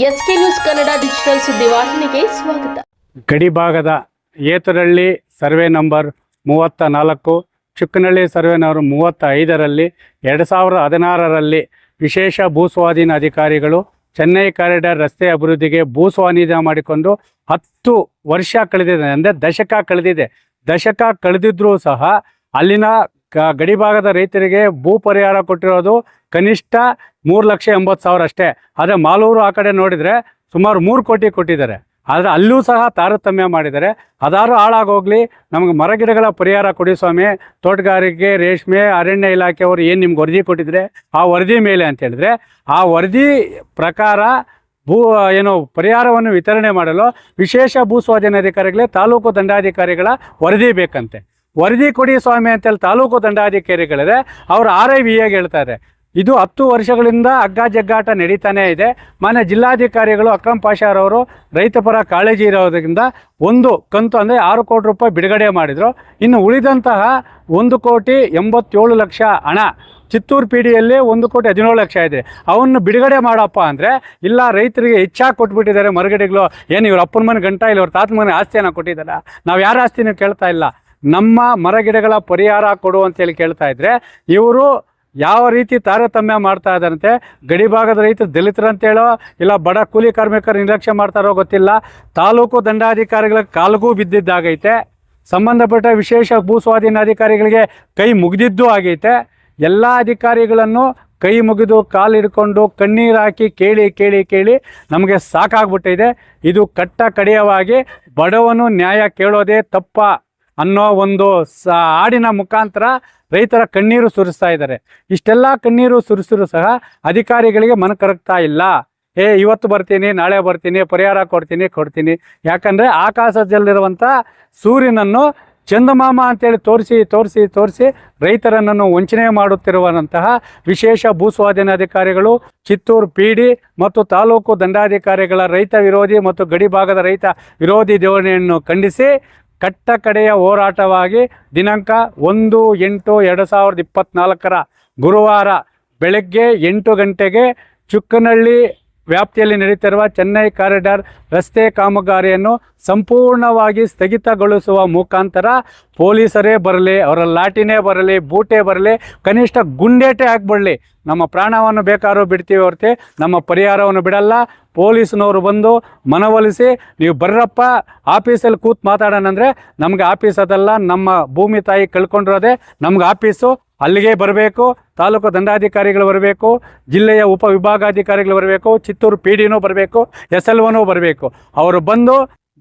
S K news Kannada digital ಸುದ್ದಿವಾಹಿನಿಗೆ ಸ್ವಾಗತ. ಗಡಿಭಾಗದ ಏತರಹಳ್ಳಿ ಸರ್ವೆ ನಂಬರ್ ಮೂವತ್ತ ನಾಲ್ಕು ಚುಕ್ಕನಹಳ್ಳಿ ಸರ್ವೆ ನಂಬರ್ ಮೂವತ್ತ ಐದರಲ್ಲಿ ಎರಡು ಸಾವಿರದ ಹದಿನಾರರಲ್ಲಿ ವಿಶೇಷ ಭೂಸ್ವಾಧೀನ ಅಧಿಕಾರಿಗಳು ಚೆನ್ನೈ ಕಾರಿಡಾರ್ ರಸ್ತೆ ಅಭಿವೃದ್ಧಿಗೆ ಭೂಸ್ವಾಧೀನ ಮಾಡಿಕೊಂಡು ಹತ್ತು ವರ್ಷ ಕಳೆದಿದೆ, ಅಂದರೆ ದಶಕ ಕಳೆದಿದೆ. ದಶಕ ಕಳೆದಿದ್ರೂ ಸಹ ಅಲ್ಲಿನ ಗಡಿಭಾಗದ ರೈತರಿಗೆ ಭೂ ಪರಿಹಾರ ಕೊಟ್ಟಿರೋದು ಕನಿಷ್ಠ ಮೂರು ಲಕ್ಷ ಎಂಬತ್ತು ಸಾವಿರ ಅಷ್ಟೇ. ಆದರೆ ಮಾಲೂರು ಆ ಕಡೆ ನೋಡಿದರೆ ಸುಮಾರು ಮೂರು ಕೋಟಿ ಕೊಟ್ಟಿದ್ದಾರೆ. ಆದರೆ ಅಲ್ಲೂ ಸಹ ತಾರತಮ್ಯ ಮಾಡಿದ್ದಾರೆ. ಅದಾರು ಹಾಳಾಗೋಗ್ಲಿ, ನಮಗೆ ಮರಗಿಡಗಳ ಪರಿಹಾರ ಕೊಡಿ ಸ್ವಾಮಿ. ತೋಟಗಾರಿಕೆ, ರೇಷ್ಮೆ, ಅರಣ್ಯ ಇಲಾಖೆಯವರು ಏನು ನಿಮ್ಗೆ ವರದಿ ಕೊಟ್ಟಿದ್ರೆ, ಆ ವರದಿ ಮೇಲೆ ಅಂತ ಹೇಳಿದ್ರೆ, ಆ ವರದಿ ಪ್ರಕಾರ ಭೂ, ಏನು ಪರಿಹಾರವನ್ನು ವಿತರಣೆ ಮಾಡಲು ವಿಶೇಷ ಭೂ ಸ್ವಾಧೀನ ಅಧಿಕಾರಿಗಳೇ ತಾಲೂಕು ದಂಡಾಧಿಕಾರಿಗಳ ವರದಿ ಬೇಕಂತೆ. ವರದಿ ಕೊಡಿ ಸ್ವಾಮಿ ಅಂತೇಳಿ ತಾಲೂಕು ದಂಡಾಧಿಕಾರಿಗಳಿದೆ. ಅವರು ಆರ್ ಐ ವಿ ಹೇಳ್ತಾರೆ ಇದು ಹತ್ತು ವರ್ಷಗಳಿಂದ ಅಗ್ಗ ಜಗ್ಗಾಟ ನಡೀತಾನೇ ಇದೆ. ಮನೆ ಜಿಲ್ಲಾಧಿಕಾರಿಗಳು ಅಕ್ರಮ್ ಪಾಷಾರವರು ರೈತ ಪರ ಕಾಳಜಿ ಇರೋದ್ರಿಂದ ಒಂದು ಕಂತು ಅಂದರೆ ಆರು ಕೋಟಿ ರೂಪಾಯಿ ಬಿಡುಗಡೆ ಮಾಡಿದರು. ಇನ್ನು ಉಳಿದಂತಹ ಒಂದು ಕೋಟಿ ಎಂಬತ್ತೇಳು ಲಕ್ಷ ಹಣ ಚಿತ್ತೂರು ಪಿ ಡಿಯಲ್ಲಿ ಒಂದು ಕೋಟಿ ಹದಿನೇಳು ಲಕ್ಷ ಇದೆ. ಅವನ್ನು ಬಿಡುಗಡೆ ಮಾಡಪ್ಪ ಅಂದರೆ ಇಲ್ಲ ರೈತರಿಗೆ ಹೆಚ್ಚಾಗಿ ಕೊಟ್ಬಿಟ್ಟಿದ್ದಾರೆ ಮರಗಡೆಗಳು. ಏನು ಇವ್ರ ಅಪ್ಪನ ಮನೆ ಗಂಟ ಇಲ್ಲ ಅವ್ರ ತಾತನ ಮನೆ ಆಸ್ತಿಯನ್ನು ಕೊಟ್ಟಿದ್ದಾರೆ? ನಾವು ಯಾರ ಆಸ್ತಿನೂ ಕೇಳ್ತಾ ಇಲ್ಲ. ನಮ್ಮ ಮರಗಿಡಗಳ ಪರಿಹಾರ ಕೊಡು ಅಂತೇಳಿ ಕೇಳ್ತಾ ಇದ್ರೆ ಇವರು ಯಾವ ರೀತಿ ತಾರತಮ್ಯ ಮಾಡ್ತಾ ಇದ್ದಾರಂತೆ? ಗಡಿಭಾಗದ ರೈತರು ದಲಿತರಂತೇಳೋ ಇಲ್ಲ ಬಡ ಕೂಲಿ ಕಾರ್ಮಿಕರು ನಿರ್ಲಕ್ಷ್ಯ ಮಾಡ್ತಾರೋ ಗೊತ್ತಿಲ್ಲ. ತಾಲೂಕು ದಂಡಾಧಿಕಾರಿಗಳ ಕಾಲ್ಗೂ ಬಿದ್ದಿದ್ದಾಗೈತೆ. ಸಂಬಂಧಪಟ್ಟ ವಿಶೇಷ ಭೂಸ್ವಾಧೀನ ಅಧಿಕಾರಿಗಳಿಗೆ ಕೈ ಮುಗಿದಿದ್ದು ಆಗೈತೆ. ಎಲ್ಲ ಅಧಿಕಾರಿಗಳನ್ನು ಕೈ ಮುಗಿದು ಕಾಲು ಹಿಡ್ಕೊಂಡು ಕಣ್ಣೀರು ಹಾಕಿ ಕೇಳಿ ಕೇಳಿ ಕೇಳಿ ನಮಗೆ ಸಾಕಾಗ್ಬಿಟ್ಟಿದೆ. ಇದು ಕಟ್ಟ ಕಡೆಯವಾಗಿ ಬಡವನು ನ್ಯಾಯ ಕೇಳೋದೇ ತಪ್ಪ. ಅನ್ನೋ ಒಂದು ಸ ಹಾಡಿನ ಮುಖಾಂತರ ರೈತರ ಕಣ್ಣೀರು ಸುರಿಸ್ತಾ ಇದ್ದಾರೆ. ಇಷ್ಟೆಲ್ಲ ಕಣ್ಣೀರು ಸುರಿಸಿದ್ರು ಸಹ ಅಧಿಕಾರಿಗಳಿಗೆ ಮನ ಕರಗ್ತಾ ಇಲ್ಲ. ಏ ಇವತ್ತು ಬರ್ತೀನಿ, ನಾಳೆ ಬರ್ತೀನಿ, ಪರಿಹಾರ ಕೊಡ್ತೀನಿ ಕೊಡ್ತೀನಿ. ಯಾಕಂದರೆ ಆಕಾಶದಲ್ಲಿರುವಂಥ ಸೂರ್ಯನನ್ನು ಚಂದಮಾಮ ಅಂತೇಳಿ ತೋರಿಸಿ ತೋರಿಸಿ ತೋರಿಸಿ ರೈತರನ್ನು ವಂಚನೆ ಮಾಡುತ್ತಿರುವಂತಹ ವಿಶೇಷ ಭೂ ಸ್ವಾಧೀನಾಧಿಕಾರಿಗಳು ಚಿತ್ತೂರು ಪಿ ಡಿ ಮತ್ತು ತಾಲೂಕು ದಂಡಾಧಿಕಾರಿಗಳ ರೈತ ವಿರೋಧಿ ಮತ್ತು ಗಡಿಭಾಗದ ರೈತ ವಿರೋಧಿ ಧೋರಣೆಯನ್ನು ಖಂಡಿಸಿ ಕಟ್ಟ ಕಡೆಯ ಹೋರಾಟವಾಗಿ ದಿನಾಂಕ ಒಂದು ಎಂಟು ಎರಡು ಸಾವಿರದ ಇಪ್ಪತ್ತ್ನಾಲ್ಕರ ಗುರುವಾರ ಬೆಳಗ್ಗೆ ಎಂಟು ಗಂಟೆಗೆ ಚುಕ್ಕನಹಳ್ಳಿ ವ್ಯಾಪ್ತಿಯಲ್ಲಿ ನಡೆಯುತ್ತಿರುವ ಚೆನ್ನೈ ಕಾರಿಡಾರ್ ರಸ್ತೆ ಕಾಮಗಾರಿಯನ್ನು ಸಂಪೂರ್ಣವಾಗಿ ಸ್ಥಗಿತಗೊಳಿಸುವ ಮುಖಾಂತರ ಪೊಲೀಸರೇ ಬರಲಿ, ಅವರ ಲಾಟಿನೇ ಬರಲಿ, ಬೂಟೇ ಬರಲಿ, ಕನಿಷ್ಠ ಗುಂಡೇಟೆ ಹಾಕ್ಬಿಡಲಿ ನಮ್ಮ ಪ್ರಾಣವನ್ನು ಬೇಕಾದ್ರೂ ಬಿಡ್ತೀವಿ ಹೊರತು, ನಮ್ಮ ಪರಿಹಾರವನ್ನು ಬಿಡಲ್ಲ. ಪೊಲೀಸ್ನವರು ಬಂದು ಮನವೊಲಿಸಿ, ನೀವು ಬರ್ರಪ್ಪ, ಆಫೀಸಲ್ಲಿ ಕೂತ್ ಮಾತಾಡೋಣ ಅಂದರೆ ನಮಗೆ ಆಫೀಸ್ ಅದಲ್ಲ, ನಮ್ಮ ಭೂಮಿ ತಾಯಿ ಕಳ್ಕೊಂಡಿರೋದೆ, ನಮ್ಗೆ ಆಫೀಸು ಅಲ್ಲಿಗೆ ಬರಬೇಕು, ತಾಲೂಕು ದಂಡಾಧಿಕಾರಿಗಳು ಬರಬೇಕು, ಜಿಲ್ಲೆಯ ಉಪ ವಿಭಾಗಾಧಿಕಾರಿಗಳು ಬರಬೇಕು, ಚಿತ್ತೂರು ಪಿ ಡಿನೂ ಬರಬೇಕು, ಎಸ್ ಎಲ್ ಒನೂ ಬರಬೇಕು. ಅವರು ಬಂದು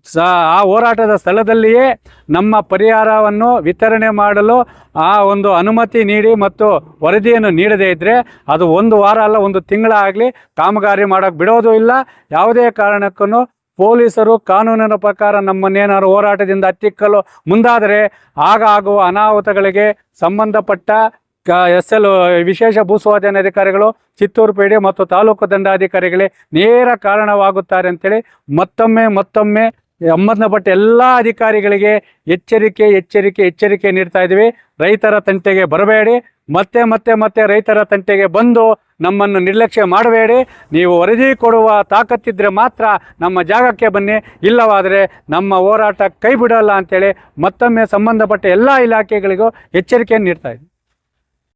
ಸ, ಆ ಹೋರಾಟದ ಸ್ಥಳದಲ್ಲಿಯೇ ನಮ್ಮ ಪರಿಹಾರವನ್ನು ವಿತರಣೆ ಮಾಡಲು ಆ ಒಂದು ಅನುಮತಿ ನೀಡಿ ಮತ್ತು ವರದಿಯನ್ನು ನೀಡದೇ ಇದ್ದರೆ ಅದು ಒಂದು ವಾರ ಅಲ್ಲ, ಒಂದು ತಿಂಗಳಾಗಲಿ ಕಾಮಗಾರಿ ಮಾಡೋಕ್ಕೆ ಬಿಡೋದು ಇಲ್ಲ. ಯಾವುದೇ ಕಾರಣಕ್ಕೂ ಪೊಲೀಸರು ಕಾನೂನಿನ ಪ್ರಕಾರ ನಮ್ಮನ್ನೇನಾದ್ರು ಹೋರಾಟದಿಂದ ಹತ್ತಿಕ್ಕಲು ಮುಂದಾದರೆ ಆಗ ಆಗುವ ಅನಾಹುತಗಳಿಗೆ ಸಂಬಂಧಪಟ್ಟ ಕ ಎಸ್ ಎಲ್ ವಿಶೇಷ ಭೂಸ್ವಾಧೀನ ಅಧಿಕಾರಿಗಳು, ಚಿತ್ತೂರು ಪೇಡೆ ಮತ್ತು ತಾಲೂಕು ದಂಡಾಧಿಕಾರಿಗಳೇ ನೇರ ಕಾರಣವಾಗುತ್ತಾರೆ ಅಂತೇಳಿ ಮತ್ತೊಮ್ಮೆ ಮತ್ತೊಮ್ಮೆ ಸಂಬಂಧಪಟ್ಟ ಎಲ್ಲ ಅಧಿಕಾರಿಗಳಿಗೆ ಎಚ್ಚರಿಕೆ ಎಚ್ಚರಿಕೆ ಎಚ್ಚರಿಕೆ ನೀಡ್ತಾ ಇದ್ದೀವಿ. ರೈತರ ತಂಟೆಗೆ ಬರಬೇಡಿ. ಮತ್ತೆ ಮತ್ತೆ ಮತ್ತೆ ರೈತರ ತಂಟೆಗೆ ಬಂದು ನಮ್ಮನ್ನು ನಿರ್ಲಕ್ಷ್ಯ ಮಾಡಬೇಡಿ. ನೀವು ವರದಿ ಕೊಡುವ ತಾಕತ್ತಿದ್ದರೆ ಮಾತ್ರ ನಮ್ಮ ಜಾಗಕ್ಕೆ ಬನ್ನಿ. ಇಲ್ಲವಾದರೆ ನಮ್ಮ ಹೋರಾಟ ಕೈ ಬಿಡಲ್ಲ ಅಂತೇಳಿ ಮತ್ತೊಮ್ಮೆ ಸಂಬಂಧಪಟ್ಟ ಎಲ್ಲ ಇಲಾಖೆಗಳಿಗೂ ಎಚ್ಚರಿಕೆಯನ್ನು ನೀಡ್ತಾ ಇದ್ದೀವಿ